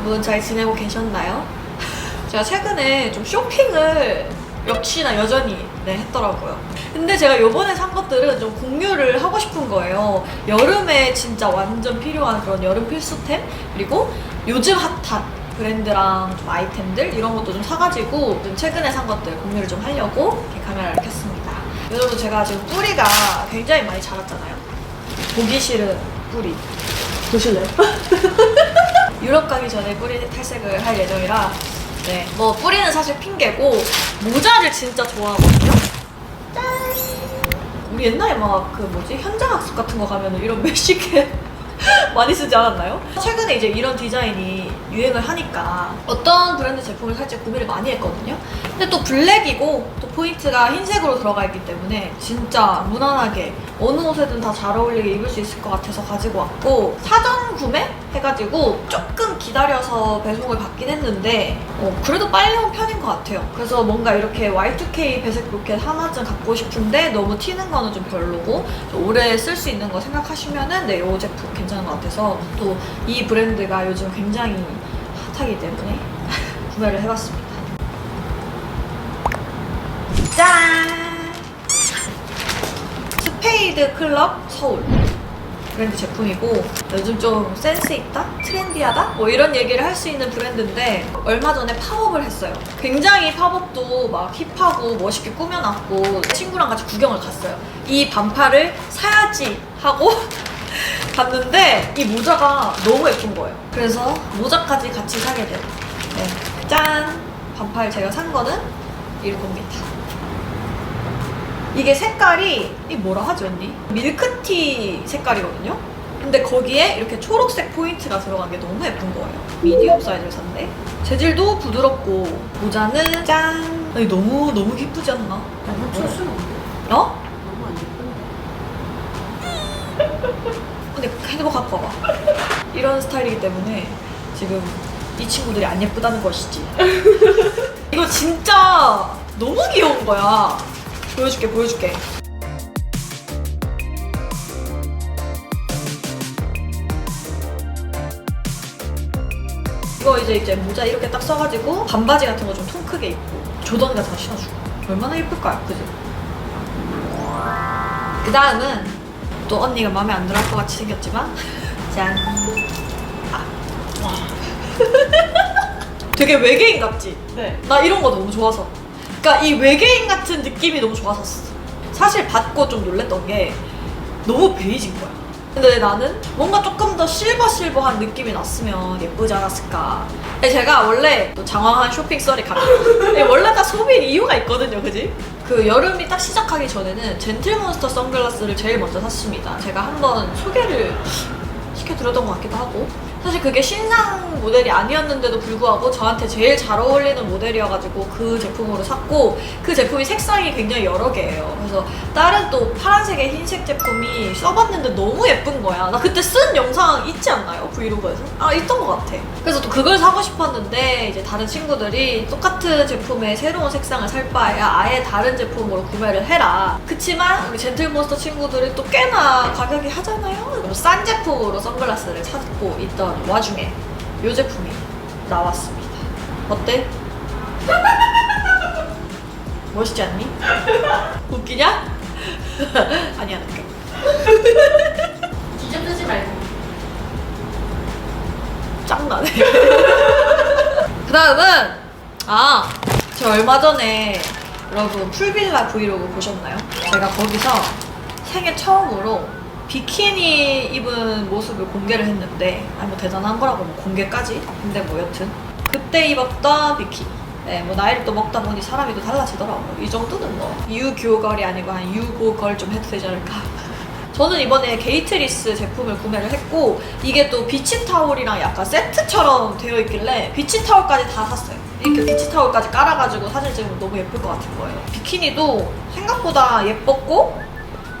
여러분 잘 지내고 계셨나요? 제가 최근에 좀 쇼핑을 역시나 여전히 네, 했더라고요. 근데 제가 요번에 산 것들은 좀 공유를 하고 싶은 거예요. 여름에 진짜 완전 필요한 그런 여름 필수템 그리고 요즘 핫한 브랜드랑 좀 아이템들 이런 것도 좀 사가지고 좀 최근에 산 것들 공유를 좀 하려고 이렇게 카메라를 켰습니다. 여러분 제가 지금 뿌리가 굉장히 많이 자랐잖아요. 보기 싫은 뿌리. 보실래요? 유럽 가기 전에 뿌리 탈색을 할 예정이라 네, 뭐 뿌리는 사실 핑계고 모자를 진짜 좋아하거든요. 짠! 우리 옛날에 막 그 뭐지 현장 학습 같은 거 가면은 이런 메시켓 많이 쓰지 않았나요? 최근에 이제 이런 디자인이 유행을 하니까 어떤 브랜드 제품을 살지 고민을 많이 했거든요. 근데 또 블랙이고 또 포인트가 흰색으로 들어가 있기 때문에 진짜 무난하게 어느 옷에든 다 잘 어울리게 입을 수 있을 것 같아서 가지고 왔고 사전 구매 해가지고 조금 기다려서 배송을 받긴 했는데 어, 그래도 빨리 온 편인 것 같아요. 그래서 뭔가 이렇게 Y2K 배색 로켓 하나쯤 갖고 싶은데 너무 튀는 거는 좀 별로고 좀 오래 쓸 수 있는 거 생각하시면은 네, 이 제품 괜찮은 것 같아서 또 이 브랜드가 요즘 굉장히 핫하기 때문에 구매를 해봤습니다. 짠! 스페이드 클럽 서울 브랜드 제품이고 요즘 좀 센스 있다? 트렌디하다? 뭐 이런 얘기를 할 수 있는 브랜드인데 얼마 전에 팝업을 했어요. 굉장히 팝업도 막 힙하고 멋있게 꾸며놨고 친구랑 같이 구경을 갔어요. 이 반팔을 사야지 하고 갔는데 이 모자가 너무 예쁜 거예요. 그래서 모자까지 같이 사게 돼요. 네. 짠! 반팔 제가 산 거는 이겁니다. 이게 색깔이 이 뭐라 하지 언니? 밀크티 색깔이거든요. 근데 거기에 이렇게 초록색 포인트가 들어간 게 너무 예쁜 거예요. 미디엄 사이즈를 샀는데 재질도 부드럽고 모자는 짠. 아니 너무 너무 기쁘지 않나? 너무 촌스러운 어? 너무 안 예쁜데? 근데 핸드폰 갖고 와봐. 이런 스타일이기 때문에 지금 이 친구들이 안 예쁘다는 것이지. 이거 진짜 너무 귀여운 거야. 보여줄게, 보여줄게. 이거 이제 이제 모자 이렇게 딱 써가지고 반바지 같은 거 좀 통 크게 입고 조던 같은 거 신어주고 얼마나 예쁠까요, 그지? 그 다음은 또 언니가 마음에 안 들어 할것 같이 생겼지만 짠. 아. 와. 되게 외계인 같지? 네. 나 이런 거 너무 좋아서. 그러니까 이 외계인 같은 느낌이 너무 샀어. 사실 받고 좀 놀랬던 게 너무 베이진 거야. 근데 나는 뭔가 조금 더 실버실버한 느낌이 났으면 예쁘지 않았을까. 제가 원래 또 장황한 쇼핑 썰이 가요. 원래 다 소비인 이유가 있거든요, 그지? 그 여름이 딱 시작하기 전에는 젠틀몬스터 선글라스를 제일 먼저 샀습니다. 제가 한번 소개를 시켜드렸던 것 같기도 하고. 사실 그게 신상 모델이 아니었는데도 불구하고 저한테 제일 잘 어울리는 모델이어가지고 그 제품으로 샀고 그 제품이 색상이 굉장히 여러 개예요. 그래서 다른 또 파란색의 흰색 제품이 써봤는데 너무 예쁜 거야. 나 그때 쓴 영상 있지 않나요? 브이로그에서? 아 있던 것 같아. 그래서 또 그걸 사고 싶었는데 이제 다른 친구들이 똑같은 제품의 새로운 색상을 살 바에야 아예 다른 제품으로 구매를 해라. 그치만 우리 젠틀몬스터 친구들이 또 꽤나 가격이 하잖아요. 싼 제품으로 선글라스를 찾고 있던 와중에 이 제품이 나왔습니다 어때? 멋있지 않니? 웃기냐? 아니야 웃겨 기준 뜨지 말고. 짱나네. 그 다음은, 아, 저 얼마 전에 여러분 풀빌라 브이로그 보셨나요? 제가 거기서 생애 처음으로 비키니 입은 모습을 공개를 했는데, 아니 뭐 대단한 거라고 뭐 공개까지? 근데 뭐 여튼. 그때 입었던 비키니. 네, 뭐 나이를 또 먹다 보니 사람이 또 달라지더라고요. 이 정도는 뭐 유교걸이 아니고 한 유고걸 좀 해도 되지 않을까. 저는 이번에 게이트리스 제품을 구매를 했고 이게 또 비치타올이랑 약간 세트처럼 되어 있길래 비치타올까지 다 샀어요. 이렇게 비치타올까지 깔아가지고 사진 찍으면 너무 예쁠 것 같은 거예요. 비키니도 생각보다 예뻤고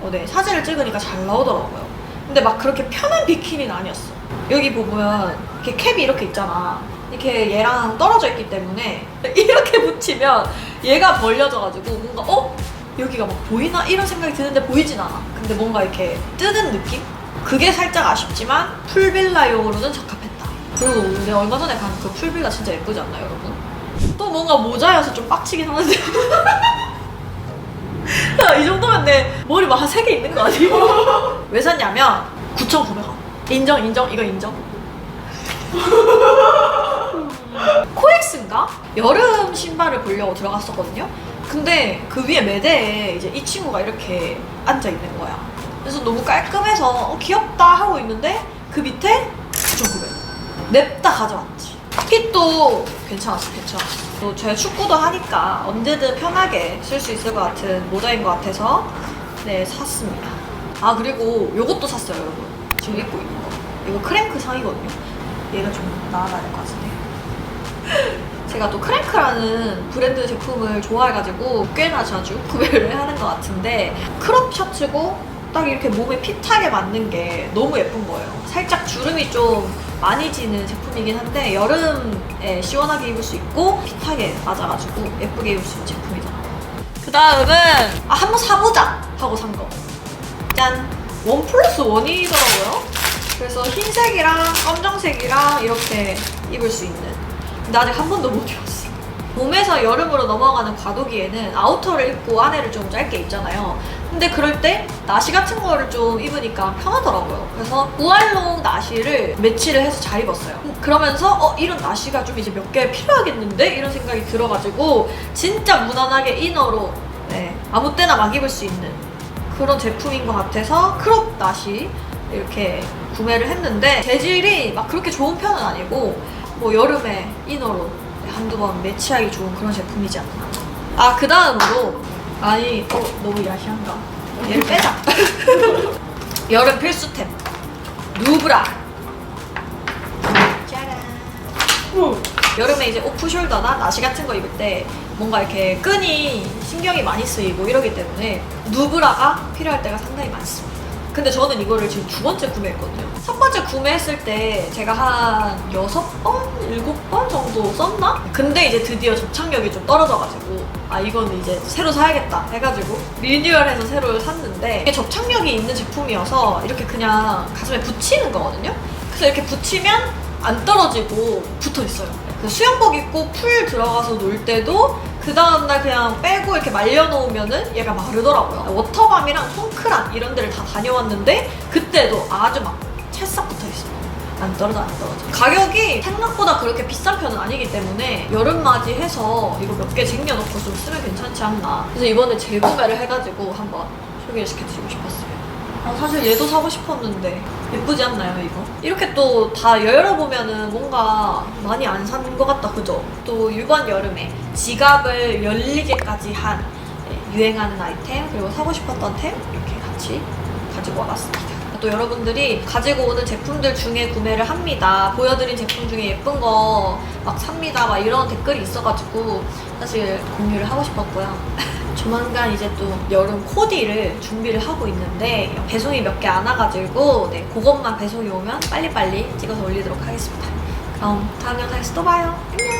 어, 네, 사진을 찍으니까 잘 나오더라고요. 근데 막 그렇게 편한 비키니는 아니었어. 여기 보면 이렇게 캡이 이렇게 있잖아. 이렇게 얘랑 떨어져 있기 때문에 이렇게 붙이면 얘가 벌려져가지고 뭔가 어? 여기가 막 보이나? 이런 생각이 드는데 보이진 않아. 근데 뭔가 이렇게 뜨는 느낌? 그게 살짝 아쉽지만 풀빌라용으로는 적합했다. 그리고 근데 얼마 전에 간 그 풀빌라 진짜 예쁘지 않나요, 여러분? 또 뭔가 모자여서 좀 빡치긴 하는데. 야, 이 정도면 내 머리 막 한 세 개 있는 거 아니에요? 왜 샀냐면 9,900원. 인정, 인정, 이거 인정. 코엑스인가? 여름 신발을 보려고 들어갔었거든요. 근데 그 위에 매대에 이제 이 친구가 이렇게 앉아 있는 거야. 그래서 너무 깔끔해서 어, 귀엽다 하고 있는데 그 밑에 9,900원. 냅다 가져왔지. 핏도 괜찮았어, 괜찮았어. 또 제가 축구도 하니까 언제든 편하게 쓸 수 있을 것 같은 모자인 것 같아서 네, 샀습니다. 아, 그리고 요것도 샀어요, 여러분. 지금 입고 있는 거. 이거 크랭크 상이거든요. 얘가 좀 나아가야 될 것 같은데. 제가 또 크랭크라는 브랜드 제품을 좋아해가지고 꽤나 자주 구매를 하는 것 같은데 크롭 셔츠고 딱 이렇게 몸에 핏하게 맞는 게 너무 예쁜 거예요. 살짝 주름이 좀 많이 지는 제품이긴 한데 여름에 시원하게 입을 수 있고 핏하게 맞아가지고 예쁘게 입을 수 있는 제품이잖아요. 그 다음은 아 한번 사보자 하고 산 거. 짠! 원 플러스 원이더라고요. 그래서 흰색이랑 검정색이랑 이렇게 입을 수 있는. 근데 아직 한 번도 못 입었어. 봄에서 여름으로 넘어가는 과도기에는 아우터를 입고 안에를 좀 짧게 입잖아요. 근데 그럴 때 나시 같은 거를 좀 입으니까 편하더라고요. 그래서 우알롱 나시를 매치를 해서 잘 입었어요. 그러면서 어 이런 나시가 좀 이제 몇 개 필요하겠는데 이런 생각이 들어가지고 진짜 무난하게 이너로 네, 아무 때나 막 입을 수 있는 그런 제품인 것 같아서 크롭 나시 이렇게 구매를 했는데 재질이 막 그렇게 좋은 편은 아니고 뭐 여름에 이너로 한두 번 매치하기 좋은 그런 제품이지 않나. 아, 그 다음으로. 아니, 어, 너무 야시한가. 얘를 빼자. 여름 필수템. 누브라. 짜란. 여름에 이제 오프숄더나 나시 같은 거 입을 때 뭔가 이렇게 끈이 신경이 많이 쓰이고 이러기 때문에 누브라가 필요할 때가 상당히 많습니다. 근데 저는 이거를 지금 두 번째 구매했거든요. 첫 번째 구매했을 때 제가 한 여섯 번, 일곱 번 정도 썼나? 근데 이제 드디어 접착력이 좀 떨어져가지고 아 이거는 이제 새로 사야겠다 해가지고 리뉴얼해서 새로 샀는데 이게 접착력이 있는 제품이어서 이렇게 그냥 가슴에 붙이는 거거든요. 그래서 이렇게 붙이면 안 떨어지고 붙어 있어요. 그 수영복 입고 풀 들어가서 놀 때도 그 다음날 그냥 빼고 이렇게 말려놓으면은 얘가 마르더라고요. 워터밤이랑 손크란 이런 데를 다 다녀왔는데 그때도 아주 막. 안 떨어져 안 떨어져. 가격이 생각보다 그렇게 비싼 편은 아니기 때문에 여름 맞이 해서 이거 몇 개 쟁여놓고 좀 쓰면 괜찮지 않나. 그래서 이번에 재구매를 해가지고 한번 소개를 시켜드리고 싶었어요. 아, 사실 얘도 사고 싶었는데 예쁘지 않나요 이거? 이렇게 또 다 열어보면은 뭔가 많이 안 산 것 같다 그죠? 또 이번 여름에 지갑을 열리게까지 한 네, 유행하는 아이템 그리고 사고 싶었던 템 이렇게 같이 가지고 와봤습니다 또 여러분들이 가지고 오는 제품들 중에 구매를 합니다 보여드린 제품 중에 예쁜 거 막 삽니다 막 이런 댓글이 있어가지고 사실 공유를 하고 싶었고요 조만간 이제 또 여름 코디를 준비를 하고 있는데 배송이 몇 개 안 와가지고 네 그것만 배송이 오면 빨리빨리 찍어서 올리도록 하겠습니다. 그럼 다음 영상에서 또 봐요. 안녕.